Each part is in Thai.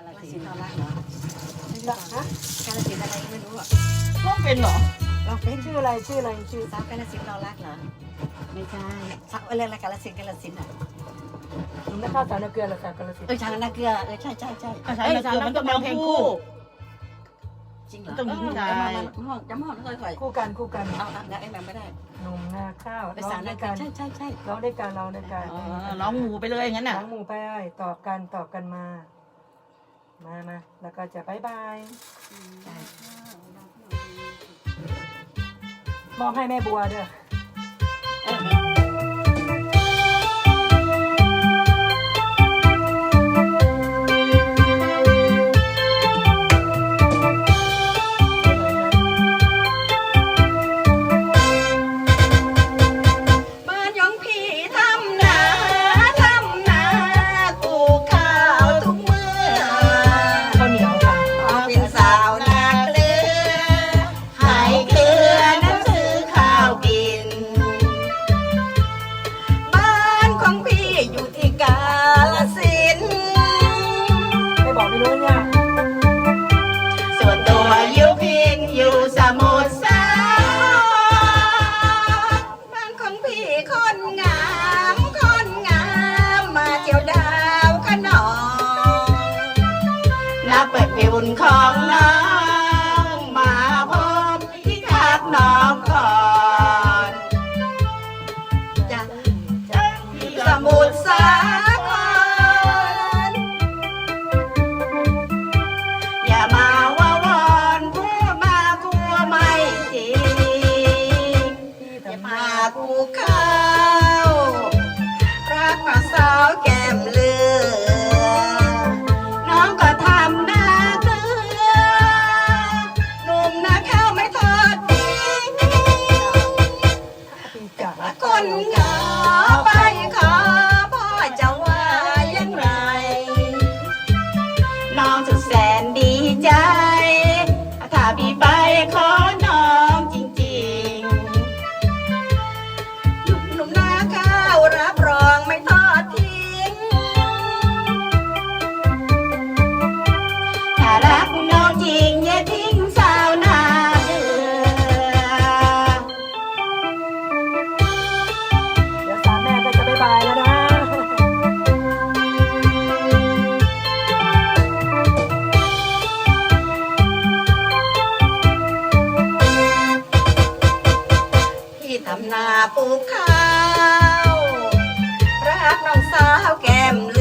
าลสินธุ์เรารักเหรอไม่รู้ฮะกาลสินธุ์อะไรไม่รู้อะร้องเป็นเหรอเราเป็นชื่ออะไรชื่ออะไรชื่อสาวกาลสินธุ์เรารักเหรอไม่ใช่สาวอะไรละกาลสินธุ์กาลสินธุ์อะหนุ่มนักข้าวสารนาเกลือหรอสาวกาลสินธุ์เออชางนาเกลือเออใช่ใช่ใช่อาจารย์อาจารย์มันต้องร้องเพลงคู่ จริงเหรอต้องหญิงชายจำห้องจำห้องไม่ค่อยคู่กันคู่กันเอาเอาไอ้แม่ไม่ได้หนุ่มนาข้าวไปร้อสางด้วยเกลืกัอนใช่ใช่ใช่ร้องด้วยกันร้องด้วยกันเออร้องหมูไปเลยงั้นน่ะล้างหมูไปตอบกันตอบกันมา มามาแล้วก็จะบายบายใช่มอบให้แม่บัวเด้อเอ ไม่บอกไม่รู้เนี่ย ส่วนตัวอยู่พินอยู่สมุทรสาครบ้านของพี่คนงามคนงามมาเที่ยวดาวขนองนับเป็นบุญของน้อง คนเหงาไปขอพ่อจะว่ายังไงน้องสุดแสนดี ทำนาปลูกข้าว รักน้องสาวแก้มเ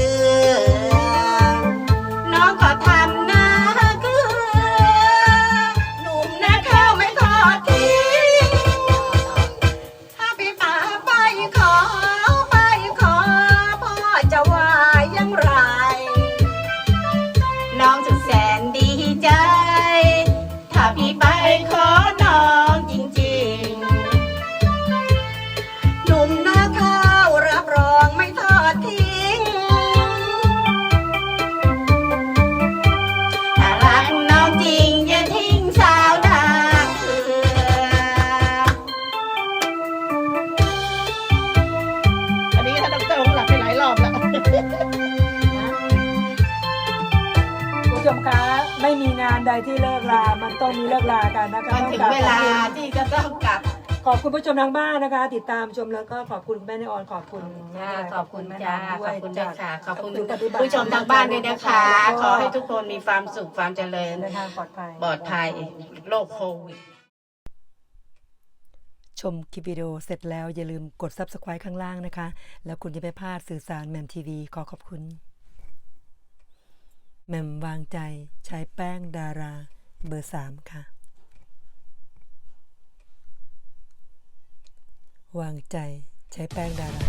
คุณผู้ชมคะไม่มีงานใดที่เลิกลา มันต้องมีเลิกลากันนะคะมันถึงเวลาที่จะต้องกลับ ขอบคุณผู้ชมทางบ้านนะคะ ติดตามชมแล้วก็ขอบคุณแม่นออนขอบคุณแม่ขอบคุณแม่จ้าน้ำด้ขวอยบคุณด้วยค่ะขอบคุณปฏิบัติผู้ชมทางบ้านด้วยนะคะ ขอให้ทุกคนมีความสุขความเจริญ เดินทางปลอดภัย ปลอดภัยโรคโควิด ชมคลิปวิดีโอเสร็จแล้วอย่าลืมกด subscribe ข้างล่างนะคะ แล้วคุณจะไม่พลาดสื่อสารแมมทีวีขอขอบคุณแมมวางใจใช้แป้งดาราเบอร์สามค่ะ วางใจใช้แป้งดารา